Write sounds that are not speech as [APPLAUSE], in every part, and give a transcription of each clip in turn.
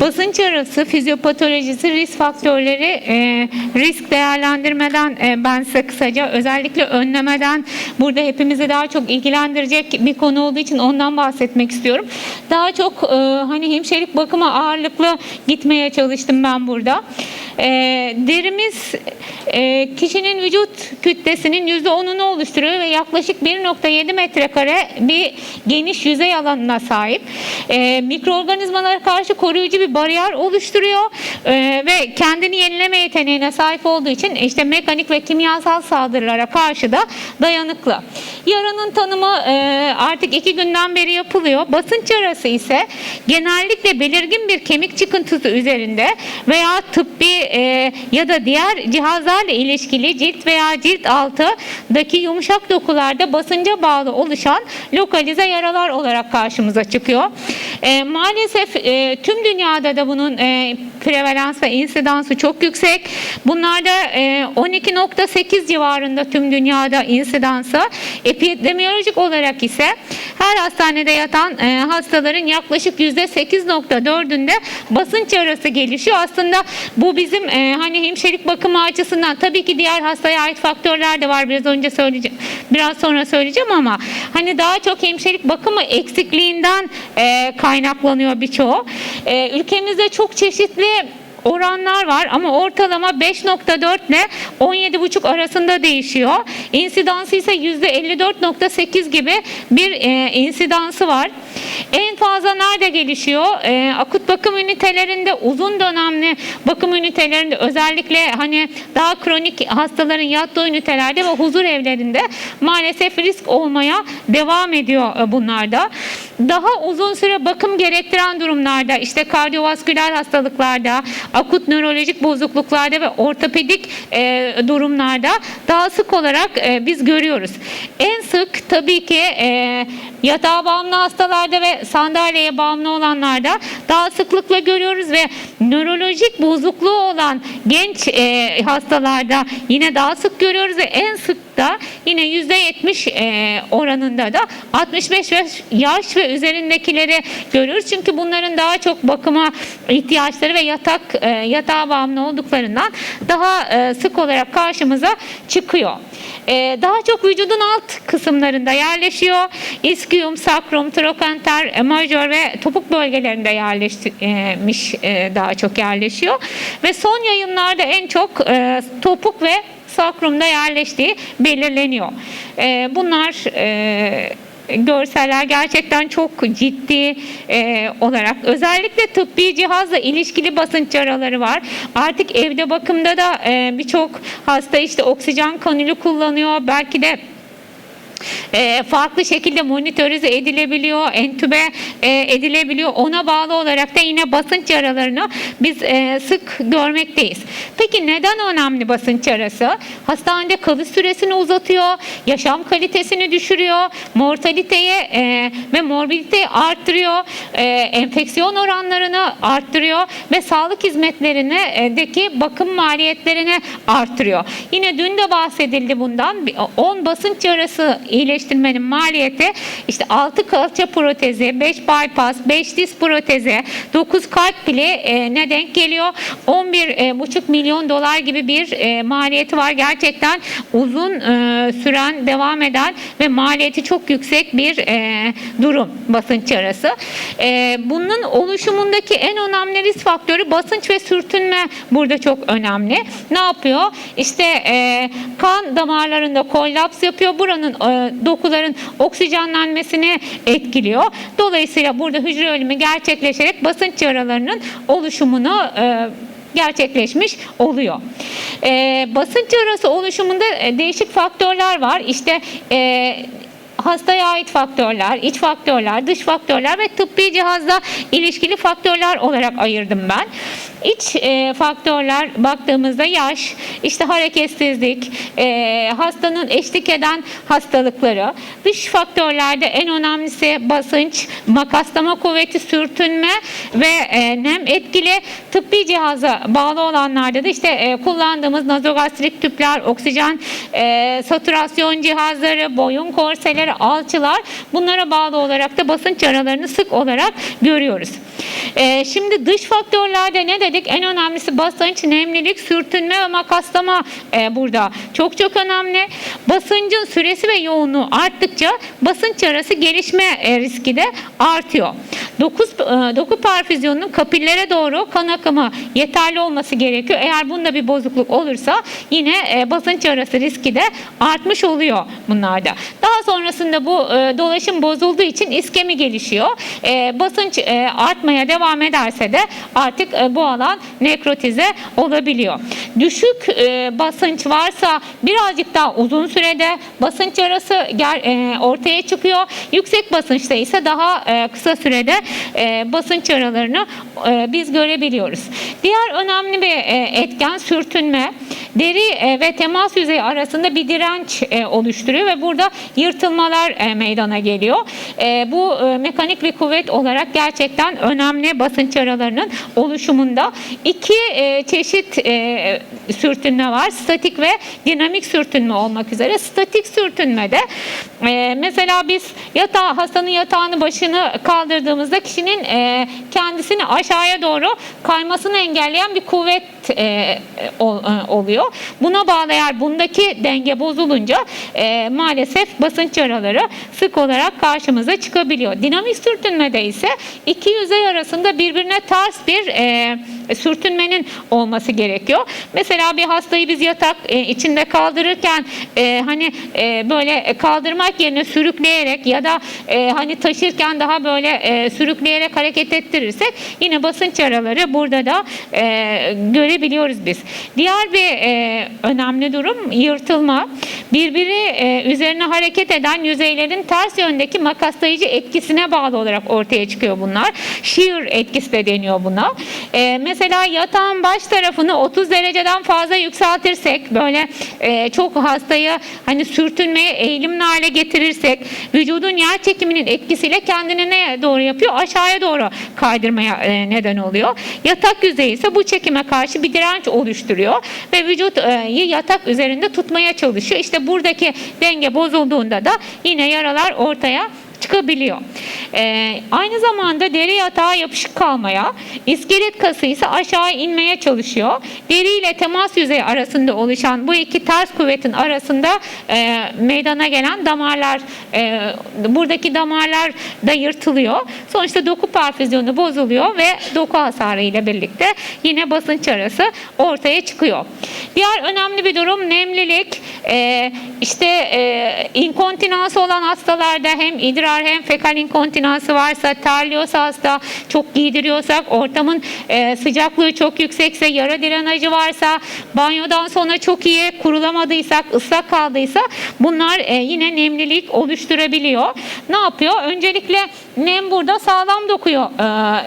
Basınç arası fizyopatolojisi risk faktörleri e, risk değerlendirmeden e, ben size kısaca özellikle önlemeden burada hepimizi daha çok ilgilendirecek bir konu olduğu için ondan bahsetmek istiyorum. Daha çok e, hani hemşirelik bakıma ağırlıklı gitmeye çalıştım ben burada. E, derimiz e, kişinin vücut kütlesinin %10'unu oluşturuyor ve yaklaşık 1.7 metrekare bir geniş yüzey alanına sahip. E, mikroorganizmalara karşı koruyucu bir bariyer oluşturuyor e, ve kendini yenileme yeteneğine sahip olduğu için işte mekanik ve kimyasal saldırılara karşı da dayanıklı. Yaranın tanımı e, artık iki günden beri yapılıyor. Basınç yarası ise genellikle belirgin bir kemik çıkıntısı üzerinde veya tıbbi e, ya da diğer cihazlarla ilişkili cilt veya cilt altıdaki yumuşak dokularda basınca bağlı oluşan lokalize yaralar olarak karşımıza çıkıyor. E, maalesef e, tüm dünyada da bunun e, prevalans ve insidansı çok yüksek. Bunlarda e, 12.8 civarında tüm dünyada insidansı. Epidemiyolojik olarak ise her hastanede yatan e, hastaların yaklaşık %8.4'ünde basınç yarası gelişiyor. Aslında bu bizim e, hani hemşirelik bakımı açısından tabii ki diğer hastaya ait faktörler de var. Biraz önce söyleyeceğim. Biraz sonra söyleyeceğim ama hani daha çok hemşirelik bakımı eksikliğinden e, kaynaklanıyor birçoğu. E, ülkemizde çok çeşitli oranlar var ama ortalama 5.4 ile 17.5 arasında değişiyor. İnsidansı ise %54.8 gibi bir e, insidansı var. En fazla nerede gelişiyor? E, akut bakım ünitelerinde, uzun dönemli bakım ünitelerinde özellikle hani daha kronik hastaların yattığı ünitelerde ve huzur evlerinde maalesef risk olmaya devam ediyor e, bunlarda. Daha uzun süre bakım gerektiren durumlarda işte kardiyovasküler hastalıklarda, akut nörolojik bozukluklarda ve ortopedik e, durumlarda daha sık olarak e, biz görüyoruz. En sık tabii ki e, yatağa bağımlı hastalarda ve sandalyeye bağımlı olanlarda daha sıklıkla görüyoruz ve nörolojik bozukluğu olan genç e, hastalarda yine daha sık görüyoruz ve en sık da yine %70 e, oranında da 65 yaş, ve üzerindekileri görüyoruz. Çünkü bunların daha çok bakıma ihtiyaçları ve yatak e, yatağa bağımlı olduklarından daha e, sık olarak karşımıza çıkıyor. E, daha çok vücudun alt kısımlarında yerleşiyor. İskium, sakrum, trokenter, majör ve topuk bölgelerinde yerleşmiş e, daha çok yerleşiyor. Ve son yayınlarda en çok e, topuk ve sakrumda yerleştiği belirleniyor. E, bunlar e, görseller gerçekten çok ciddi e, olarak özellikle tıbbi cihazla ilişkili basınç yaraları var. Artık evde bakımda da e, birçok hasta işte oksijen kanülü kullanıyor. Belki de e, farklı şekilde monitörize edilebiliyor, entübe e, edilebiliyor. Ona bağlı olarak da yine basınç yaralarını biz e, sık görmekteyiz. Peki neden önemli basınç yarası? Hastanede kalış süresini uzatıyor, yaşam kalitesini düşürüyor, mortaliteyi e, ve morbiditeyi arttırıyor, e, enfeksiyon oranlarını arttırıyor ve sağlık hizmetlerindeki bakım maliyetlerini arttırıyor. Yine dün de bahsedildi bundan. 10 basınç yarası iyileştirmenin maliyeti işte 6 kalça protezi, 5 bypass, 5 diz protezi, 9 kalp pili e, ne denk geliyor? 11,5 milyon dolar gibi bir e, maliyeti var. Gerçekten uzun e, süren, devam eden ve maliyeti çok yüksek bir e, durum basınç yarası. E, bunun oluşumundaki en önemli risk faktörü basınç ve sürtünme burada çok önemli. Ne yapıyor? İşte e, kan damarlarında kollaps yapıyor. Buranın e, dokuların oksijenlenmesini etkiliyor. Dolayısıyla burada hücre ölümü gerçekleşerek basınç yaralarının oluşumunu e, gerçekleşmiş oluyor. E, basınç yarası oluşumunda e, değişik faktörler var. İşte e, hastaya ait faktörler, iç faktörler, dış faktörler ve tıbbi cihazla ilişkili faktörler olarak ayırdım ben. İç e, faktörler baktığımızda yaş, işte hareketsizlik, e, hastanın eşlik eden hastalıkları. Dış faktörlerde en önemlisi basınç, makaslama kuvveti, sürtünme ve e, nem etkili. Tıbbi cihaza bağlı olanlarda da işte e, kullandığımız nazogastrik tüpler, oksijen e, saturasyon cihazları, boyun korseleri, alçılar bunlara bağlı olarak da basınç yaralarını sık olarak görüyoruz. Ee, şimdi dış faktörlerde ne dedik? En önemlisi basınç, nemlilik, sürtünme ve makaslama e, burada. Çok çok önemli. Basıncın süresi ve yoğunluğu arttıkça basınç arası gelişme e, riski de artıyor. Dokuz, e, doku perfüzyonunun kapillere doğru kan akımı yeterli olması gerekiyor. Eğer bunda bir bozukluk olursa yine e, basınç arası riski de artmış oluyor bunlarda. Daha sonrasında bu e, dolaşım bozulduğu için iskemi gelişiyor. E, basınç e, artmaya devam ederse de artık e, bu alan nekrotize olabiliyor. Düşük e, basınç varsa birazcık daha uzun sürede basınç arası gel, e, ortaya çıkıyor. Yüksek basınçta ise daha e, kısa sürede e, basınç aralarını e, biz görebiliyoruz. Diğer önemli bir e, etken sürtünme. Deri e, ve temas yüzeyi arasında bir direnç e, oluşturuyor ve burada yırtılmalar e, meydana geliyor. Bu mekanik bir kuvvet olarak gerçekten önemli basınç aralarının oluşumunda. İki e, çeşit e, sürtünme var. Statik ve dinamik sürtünme olmak üzere. Statik sürtünmede e, mesela biz yatağı, hastanın yatağını başını kaldırdığımızda kişinin e, kendisini aşağıya doğru kaymasını engelleyen bir kuvvet e, ol- e, oluyor. Buna bağlı eğer bundaki denge bozulunca e, maalesef basınç araları sık olarak karşımıza çıkabiliyor. Dinamik sürtünmede ise iki yüzey arasında birbirine ters bir e, sürtünmenin olması gerekiyor. Mesela bir hastayı biz yatak e, içinde kaldırırken e, hani e, böyle kaldırmak yerine sürükleyerek ya da e, hani taşırken daha böyle e, sürükleyerek hareket ettirirsek yine basınç araları burada da e, görebiliyoruz biz. Diğer bir e, önemli durum yırtılma. Birbiri e, üzerine hareket eden yüzeylerin ters yöndeki makaslayıcı etkisine bağlı olarak ortaya çıkıyor bunlar. Shear etkisi de deniyor buna. E, mesela yatağın baş tarafını 30 dereceden fazla yükseltirsek böyle e, çok hastayı hani sürtünmeye eğilimli hale getirirsek vücudun yer çekiminin etkisiyle kendini neye doğru yapıyor? Aşağıya doğru kaydırmaya e, neden oluyor. Yatak yüzeyi ise bu çekime karşı bir direnç oluşturuyor ve vücut e, yatak üzerinde tutmaya çalışıyor. İşte buradaki denge bozulduğunda da yine yaralar ortaya çıkabiliyor. Ee, aynı zamanda deri yatağa yapışık kalmaya, iskelet kası ise aşağı inmeye çalışıyor. Deri ile temas yüzeyi arasında oluşan bu iki ters kuvvetin arasında e, meydana gelen damarlar, e, buradaki damarlar da yırtılıyor. Sonuçta doku perfüzyonu bozuluyor ve doku hasarı ile birlikte yine basınç arası ortaya çıkıyor. Diğer önemli bir durum nemlilik. E, işte e, inkontinansı olan hastalarda hem idrar hem fekal inkontinansı varsa, terliyorsa hasta, çok giydiriyorsak, ortamın e, sıcaklığı çok yüksekse, yara drenajı varsa, banyodan sonra çok iyi kurulamadıysak, ıslak kaldıysa bunlar e, yine nemlilik oluşturabiliyor. Ne yapıyor? Öncelikle nem burada sağlam dokuyu e,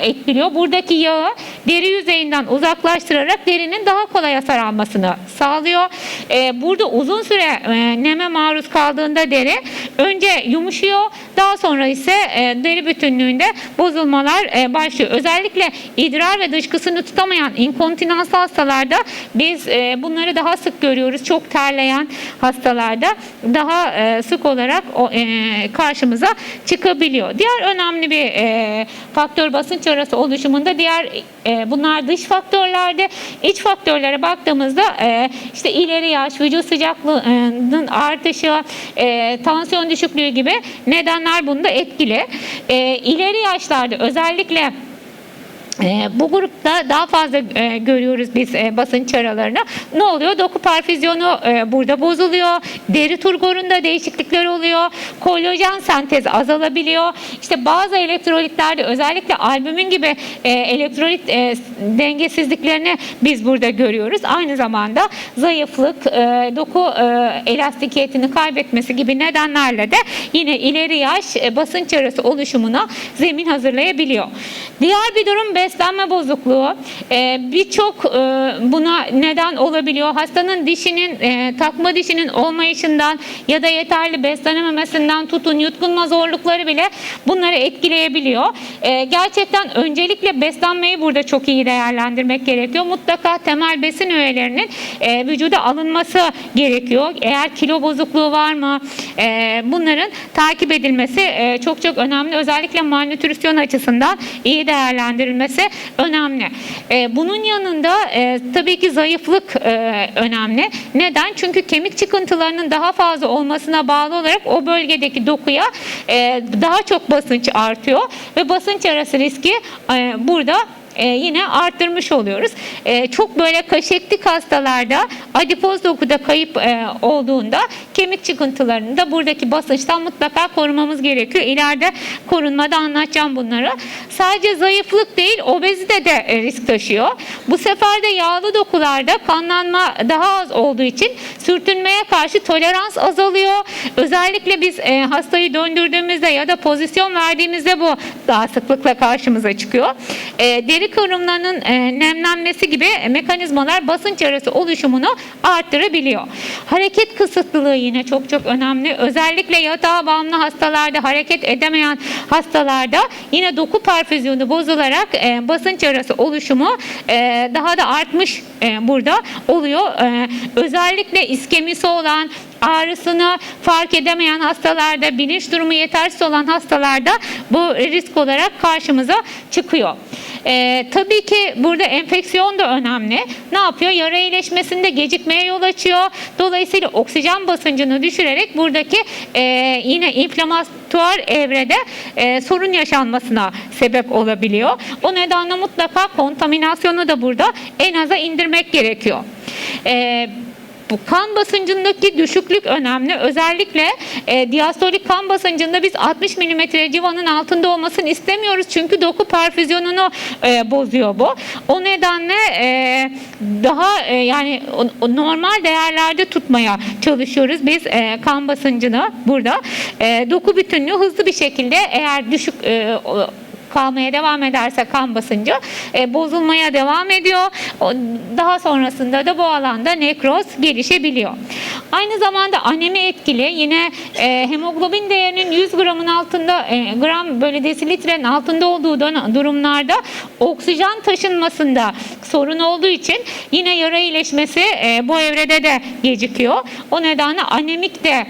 etkiliyor. Buradaki yağı deri yüzeyinden uzaklaştırarak derinin daha kolay hasar almasını sağlıyor. E, burada uzun süre e, neme maruz kaldığında deri önce yumuşuyor, daha sonra ise e, deri bütünlüğünde bozulmalar e, başlıyor. Özellikle idrar ve dışkısını tutamayan inkontinans hastalarda biz e, bunları daha sık görüyoruz. Çok terleyen hastalarda daha e, sık olarak o, e, karşımıza çıkabiliyor. Diğer önemli bir e, faktör basınç arası oluşumunda diğer e, bunlar dış faktörlerde iç faktörlere baktığımızda e, işte ileri yaş, vücut sıcaklığının artışı, e, tansiyon düşüklüğü gibi nedenler bunda etkili. E, ileri yaşlarda özellikle bu grupta daha fazla e, görüyoruz biz e, basınç aralarını. Ne oluyor? Doku perfüzyonu e, burada bozuluyor. Deri turgorunda değişiklikler oluyor. Kolajen sentezi azalabiliyor. İşte bazı elektrolitlerde özellikle albümin gibi elektrolit dengesizliklerini biz burada görüyoruz. Aynı zamanda zayıflık, doku elastikiyetini kaybetmesi gibi nedenlerle de yine ileri yaş basınç arası oluşumuna zemin hazırlayabiliyor. Diğer bir durum beslenme bozukluğu. Ee, Birçok e, buna neden olabiliyor. Hastanın dişinin, e, takma dişinin olmayışından ya da yeterli beslenememesinden tutun yutkunma zorlukları bile bunları etkileyebiliyor. e, gerçekten öncelikle beslenmeyi burada çok iyi değerlendirmek gerekiyor. Mutlaka temel besin öğelerinin e, vücuda alınması gerekiyor. Eğer kilo bozukluğu var mı? E, bunların takip edilmesi e, çok çok önemli. Özellikle malnütrisyon açısından iyi değerlendirilmesi önemli. E, bunun yanında e, tabii ki zayıflık e, önemli. Neden? Çünkü kemik çıkıntılarının daha fazla olmasına bağlı olarak o bölgedeki dokuya daha çok basınç artıyor ve basınç arası riski burada e, yine arttırmış oluyoruz. E, çok böyle kaşektik hastalarda adipoz dokuda kayıp e, olduğunda kemik çıkıntılarını da buradaki basınçtan mutlaka korumamız gerekiyor. İleride korunmada anlatacağım bunları. Sadece zayıflık değil obezite de risk taşıyor. Bu sefer de yağlı dokularda kanlanma daha az olduğu için sürtünmeye karşı tolerans azalıyor. Özellikle biz hastayı döndürdüğümüzde ya da pozisyon verdiğimizde bu daha sıklıkla karşımıza çıkıyor. Deri kıvrımlarının e, nemlenmesi gibi mekanizmalar basınç arası oluşumunu arttırabiliyor. Hareket kısıtlılığı yine çok çok önemli. Özellikle yatağa bağımlı hastalarda, hareket edemeyen hastalarda yine doku perfüzyonu bozularak e, basınç arası oluşumu e, daha da artmış e, burada oluyor. E, özellikle iskemisi olan, ağrısını fark edemeyen hastalarda, bilinç durumu yetersiz olan hastalarda bu risk olarak karşımıza çıkıyor. Ee, tabii ki burada enfeksiyon da önemli. Ne yapıyor? Yara iyileşmesinde gecikmeye yol açıyor. Dolayısıyla oksijen basıncını düşürerek buradaki e, yine inflamatuar evrede e, sorun yaşanmasına sebep olabiliyor. O nedenle mutlaka kontaminasyonu da burada en aza indirmek gerekiyor. Ee, bu kan basıncındaki düşüklük önemli. Özellikle e, diastolik kan basıncında biz 60 mm civanın altında olmasını istemiyoruz. Çünkü doku perfüzyonunu e, bozuyor bu. O nedenle e, daha e, yani o- normal değerlerde tutmaya çalışıyoruz biz e, kan basıncını burada. E, doku bütünlüğü hızlı bir şekilde eğer düşük e, kalmaya devam ederse kan basıncı e, bozulmaya devam ediyor. Daha sonrasında da bu alanda nekroz gelişebiliyor. Aynı zamanda anemi etkili. Yine e, hemoglobin değerinin 100 gramın altında e, gram böyle desilitrenin altında olduğu durumlarda oksijen taşınmasında sorun olduğu için yine yara iyileşmesi e, bu evrede de gecikiyor. O nedenle anemik de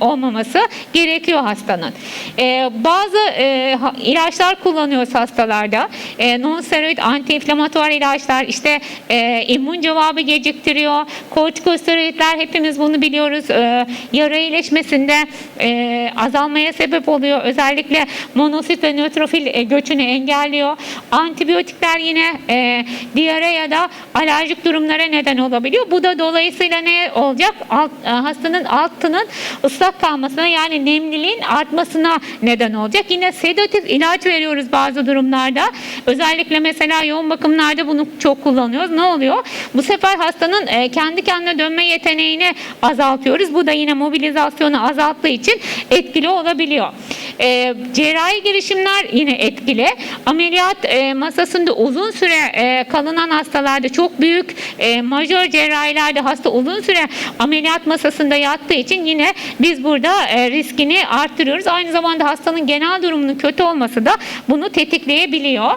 olmaması gerekiyor hastanın. E, bazı e, ilaçlar kullanıyoruz hastalarda. E, non steroid antiinflamatuar ilaçlar işte e, immün cevabı geciktiriyor. Kortikosteroidler hepimiz bunu biliyoruz. E, yara iyileşmesinde e, azalmaya sebep oluyor. Özellikle monosit ve nötrofil e, göçünü engelliyor. Antibiyotikler yine e, diyare ya da alerjik durumlara neden olabiliyor. Bu da dolayısıyla ne olacak? Alt, e, hastanın altının ıslak kalmasına yani nemliliğin artmasına neden olacak. Yine sedatif ilaç veriyoruz bazı durumlarda. Özellikle mesela yoğun bakımlarda bunu çok kullanıyoruz. Ne oluyor? Bu sefer hastanın e, kendi kendine dönme yeteneğini azaltıyoruz. Bu da yine mobilizasyonu azalttığı için etkili olabiliyor. E, cerrahi girişimler yine etkili. Ameliyat e, masasında uzun süre e, kalınan hastalarda çok büyük e, majör cerrahilerde hasta uzun süre ameliyat masasında yattığı için yine biz burada e, riskini arttırıyoruz. Aynı zamanda hastanın genel durumunun kötü olması da bunu tetikleyebiliyor.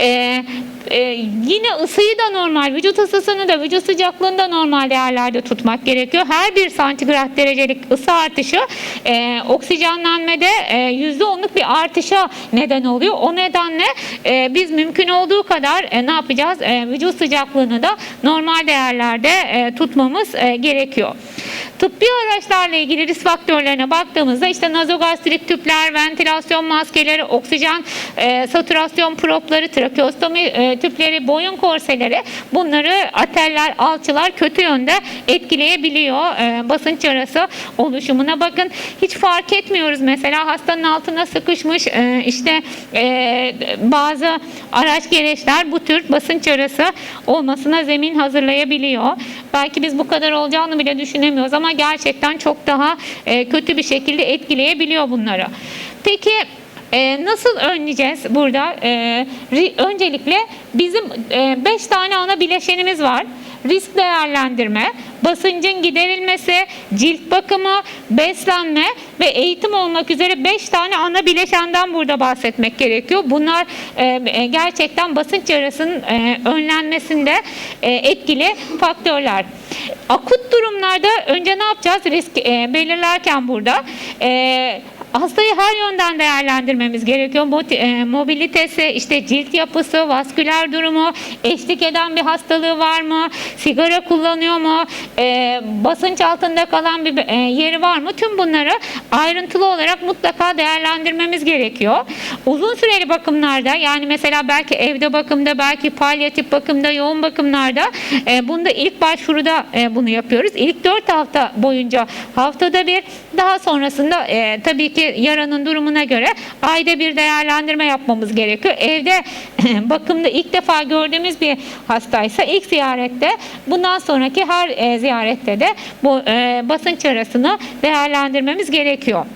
E, e, yine ısıyı da normal, vücut ısısını da vücut sıcaklığını da normal değerlerde tutmak gerekiyor. Her bir santigrat derecelik ısı artışı e, oksijenlenmede e, %10'luk bir artışa neden oluyor. O nedenle e, biz mümkün olduğu kadar e, ne yapacağız? E, vücut sıcaklığını da normal değerlerde e, tutmamız e, gerekiyor. Tıbbi araçlarla ilgili risk faktörlerine baktığımızda işte nazogastrik tüpler, ventilasyon maskeleri, oksijen e, saturasyon propları, trakeostomi e, tüpleri, boyun korseleri bunları ateller, alçılar kötü yönde etkileyebiliyor. E, basınç arası oluşumuna bakın. Hiç fark etmiyoruz mesela hastanın altına sıkışmış e, işte e, bazı araç gereçler bu tür basınç arası olmasına zemin hazırlayabiliyor. Belki biz bu kadar olacağını bile düşünemiyoruz ama gerçekten çok daha e, kötü bir şekilde etkileyebiliyor bunları. Peki e, nasıl önleyeceğiz burada? E, öncelikle bizim 5 tane ana bileşenimiz var. Risk değerlendirme, basıncın giderilmesi, cilt bakımı, beslenme ve eğitim olmak üzere 5 tane ana bileşenden burada bahsetmek gerekiyor. Bunlar e, e, gerçekten basınç yarasının e, önlenmesinde etkili faktörler. Akut durumlarda önce ne yapacağız? Risk belirlerken burada Hastayı her yönden değerlendirmemiz gerekiyor. E, Mobilitesi, işte cilt yapısı, vasküler durumu, eşlik eden bir hastalığı var mı, sigara kullanıyor mu, e, basınç altında kalan bir e, yeri var mı? Tüm bunları ayrıntılı olarak mutlaka değerlendirmemiz gerekiyor. Uzun süreli bakımlarda yani mesela belki evde bakımda, belki palyatif bakımda, yoğun bakımlarda e, bunda ilk başvuruda e, bunu yapıyoruz. İlk 4 hafta boyunca haftada bir, daha sonrasında e, tabii ki yaranın durumuna göre ayda bir değerlendirme yapmamız gerekiyor. Evde [CLEARS THROAT] bakımda ilk defa gördüğümüz bir hastaysa ilk ziyarette bundan sonraki her e, ziyarette de bu e, basınç arasını değerlendirmemiz gerekiyor.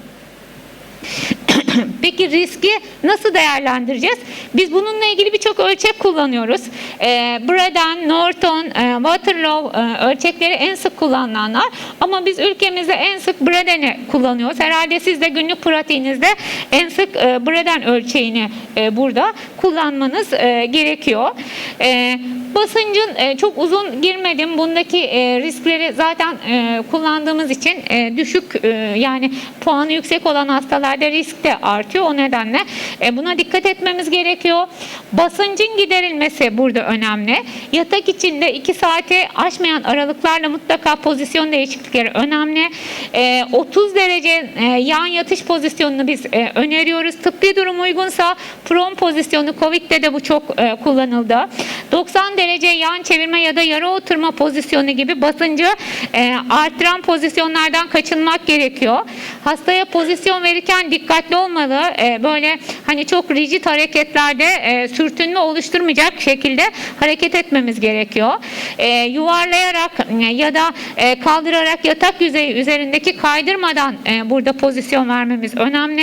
[CLEARS THROAT] Peki riski nasıl değerlendireceğiz? Biz bununla ilgili birçok ölçek kullanıyoruz. E, Braden, Norton, e, Waterloo e, ölçekleri en sık kullanılanlar. Ama biz ülkemizde en sık Braden'i kullanıyoruz. Herhalde siz de günlük pratiğinizde en sık e, Braden ölçeğini e, burada kullanmanız e, gerekiyor. Basıncın e, çok uzun girmedim. Bundaki e, riskleri zaten e, kullandığımız için e, düşük e, yani puanı yüksek olan hastalarda risk de artıyor. O nedenle e, buna dikkat etmemiz gerekiyor. Basıncın giderilmesi burada önemli. Yatak içinde 2 saati aşmayan aralıklarla mutlaka pozisyon değişiklikleri önemli. E, 30 derece e, yan yatış pozisyonunu biz e, öneriyoruz. Tıbbi durum uygunsa prom pozisyonu Covid'de de bu çok e, kullanıldı. 90 derece yan çevirme ya da yarı oturma pozisyonu gibi basıncı e, arttıran pozisyonlardan kaçınmak gerekiyor. Hastaya pozisyon verirken dikkatli olmalı. E, böyle hani çok rigid hareketlerde e, sürtünme oluşturmayacak şekilde hareket etmemiz gerekiyor. E, yuvarlayarak e, ya da e, kaldırarak yatak yüzeyi üzerindeki kaydırmadan e, burada pozisyon vermemiz önemli.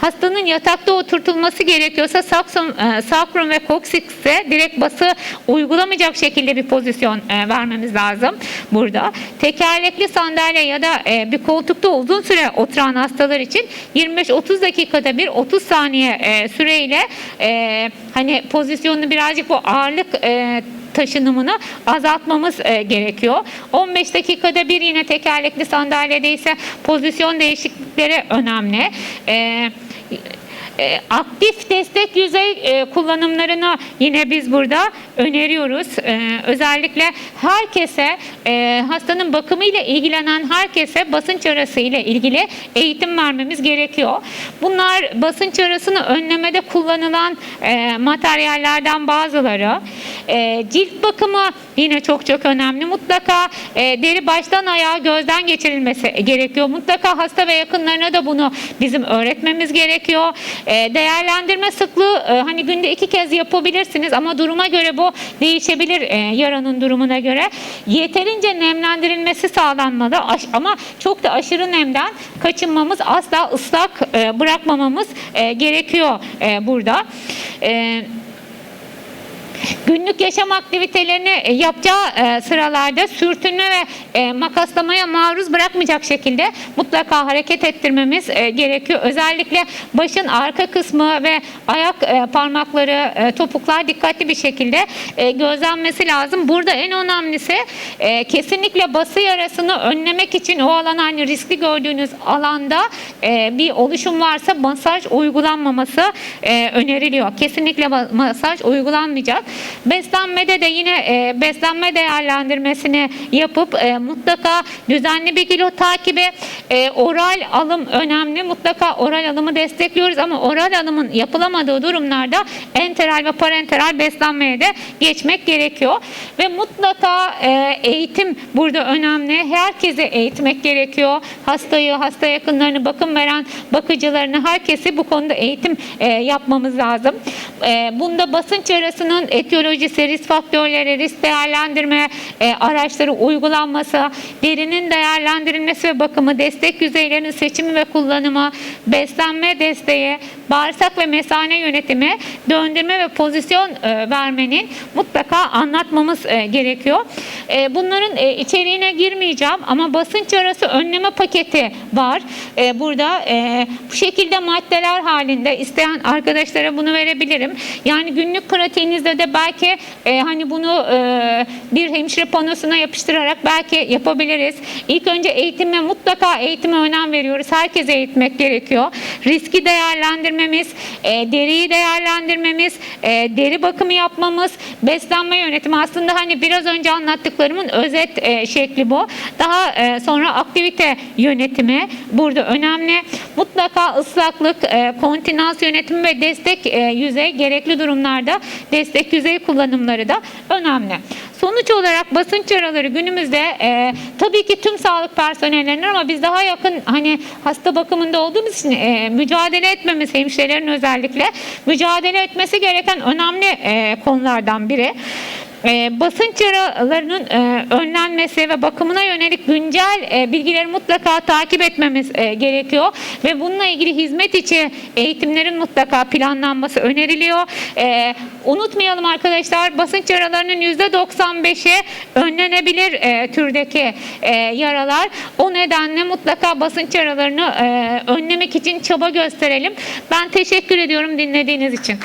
Hastanın yatakta oturtulması gerekiyorsa sakrum, e, sakrum ve koksikse direkt bası uygulamayacak şekilde bir pozisyon e, vermemiz lazım burada. Tekerlekli sandalye ya da e, bir koltukta uzun süre oturan hastalar için 25-30 dakikada bir 30 saniye e, süreyle e, hani pozisyonunu birazcık bu ağırlık e, taşınımını azaltmamız e, gerekiyor. 15 dakikada bir yine tekerlekli sandalyede ise pozisyon değişiklikleri önemli. E, e, aktif destek yüzey e, kullanımlarını yine biz burada öneriyoruz. E, özellikle herkese e, hastanın bakımıyla ilgilenen herkese basınç arası ile ilgili eğitim vermemiz gerekiyor. Bunlar basınç arasını önlemede kullanılan e, materyallerden bazıları. E, cilt bakımı yine çok çok önemli. Mutlaka deri baştan ayağa gözden geçirilmesi gerekiyor. Mutlaka hasta ve yakınlarına da bunu bizim öğretmemiz gerekiyor. E, değerlendirme sıklığı e, hani günde iki kez yapabilirsiniz ama duruma göre bu değişebilir e, yaranın durumuna göre. Yeterince nemlendirilmesi sağlanmalı ama çok da aşırı nemden kaçınmamız asla ıslak e, bırakmamamız e, gerekiyor burada. E, Günlük yaşam aktivitelerini e, yapacağı e, sıralarda sürtünme ve e, makaslamaya maruz bırakmayacak şekilde mutlaka hareket ettirmemiz gerekiyor. Özellikle başın arka kısmı ve ayak parmakları, topuklar dikkatli bir şekilde gözlenmesi lazım. Burada en önemlisi kesinlikle bası yarasını önlemek için o alan hani riskli gördüğünüz alanda bir oluşum varsa masaj uygulanmaması öneriliyor. Kesinlikle ma- masaj uygulanmayacak. Beslenmede de yine e, beslenme değerlendirmesini yapıp e, mutlaka düzenli bir kilo takibi, e, oral alım önemli. Mutlaka oral alımı destekliyoruz ama oral alımın yapılamadığı durumlarda enteral ve parenteral beslenmeye de geçmek gerekiyor. Ve mutlaka e, eğitim burada önemli. Herkese eğitmek gerekiyor. Hastayı, hasta yakınlarını, bakım veren bakıcılarını, herkesi bu konuda eğitim e, yapmamız lazım. E, bunda basınç yarasının etiyolojisi, risk faktörleri, risk değerlendirme e, araçları uygulanması, derinin değerlendirilmesi ve bakımı, destek yüzeylerinin seçimi ve kullanımı, beslenme desteği, bağırsak ve mesane yönetimi, döndürme ve pozisyon e, vermenin mutlaka anlatmamız e, gerekiyor. E, bunların e, içeriğine girmeyeceğim ama basınç arası önleme paketi var. E, burada e, bu şekilde maddeler halinde isteyen arkadaşlara bunu verebilirim. Yani günlük pratiğinizde de belki e, hani bunu e, bir hemşire panosuna yapıştırarak belki yapabiliriz. İlk önce eğitime mutlaka eğitime önem veriyoruz. Herkese eğitmek gerekiyor. Riski değerlendirmemiz, e, deriyi değerlendirmemiz, e, deri bakımı yapmamız, beslenme yönetimi aslında hani biraz önce anlattıklarımın özet e, şekli bu. Daha e, sonra aktivite yönetimi burada önemli. Mutlaka ıslaklık, e, kontinans yönetimi ve destek e, yüzey gerekli durumlarda destek yüzey kullanımları da önemli. Sonuç olarak basınç yaraları günümüzde e, tabii ki tüm sağlık personellerinin ama biz daha yakın hani hasta bakımında olduğumuz için e, mücadele etmemiz hemşirelerin özellikle mücadele etmesi gereken önemli e, konulardan biri. E, basınç yaralarının e, önlenmesi ve bakımına yönelik güncel e, bilgileri mutlaka takip etmemiz e, gerekiyor ve bununla ilgili hizmet içi eğitimlerin mutlaka planlanması öneriliyor. E, unutmayalım arkadaşlar basınç yaralarının %95'i önlenebilir e, türdeki e, yaralar. O nedenle mutlaka basınç yaralarını e, önlemek için çaba gösterelim. Ben teşekkür ediyorum dinlediğiniz için.